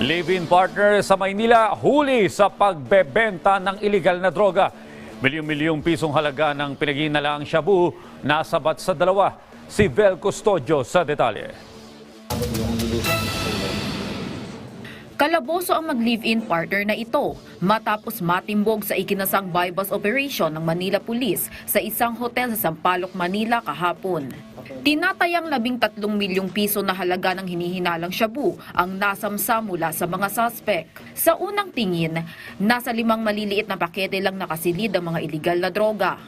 Live-in partner sa Maynila huli sa pagbebenta ng iligal na droga. Milyong-milyong pisong halaga ng pinaginalaang shabu nasabat sa dalawa. Si Vel Custodio sa detalye. Kalaboso ang mag-live-in partner na ito matapos matimbog sa ikinasang bypass operation ng Manila Police sa isang hotel sa Sampaloc, Manila kahapon. Tinatayang labing tatlong milyong piso na halaga ng hinihinalang shabu ang nasamsa mula sa mga suspect. Sa unang tingin, nasa limang maliliit na pakete lang nakasilid ang mga iligal na droga.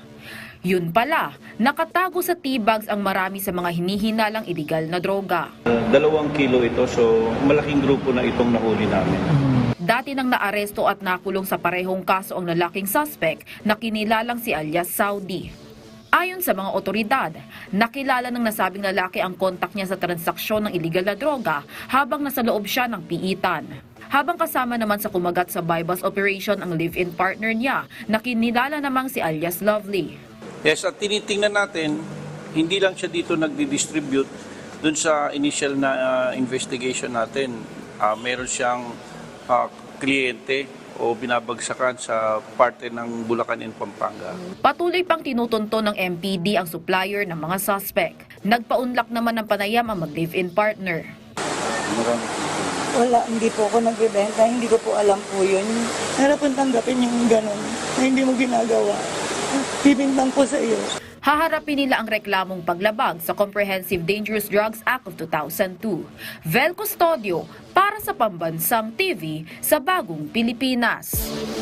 Yun pala, nakatago sa T-bags ang marami sa mga hinihinalang iligal na droga. Dalawang kilo ito, so malaking grupo na itong nahuli namin. Dati nang naaresto at nakulong sa parehong kaso ang lalaking suspect na kinilalang si alias Saudi. Ayon sa mga otoridad, nakilala ng nasabing lalaki ang kontak niya sa transaksyon ng iligal na droga habang nasa loob siya ng piitan. Habang kasama naman sa kumagat sa bypass operation ang live-in partner niya na kinilala namang si alias Lovely. Yes, at tinitingnan natin, hindi lang siya dito nagdi-distribute dun sa initial na ah, investigation natin. ah, meron siyang ah, kliyente o binabagsakan sa parte ng Bulacan and Pampanga. Patuloy pang tinutunto ng MPD ang supplier ng mga suspect. Nagpaunlak naman ng panayam ang mag-live-in partner. Wala, hindi po ako nagbebenta. Hindi ko po alam po yun. Harap ang tanggapin yung ganun na hindi mo ginagawa. Bibintang po sa iyo. Haharapin nila ang reklamong paglabag sa Comprehensive Dangerous Drugs Act of 2002. Vel Custodio para sa Pambansang TV sa Bagong Pilipinas.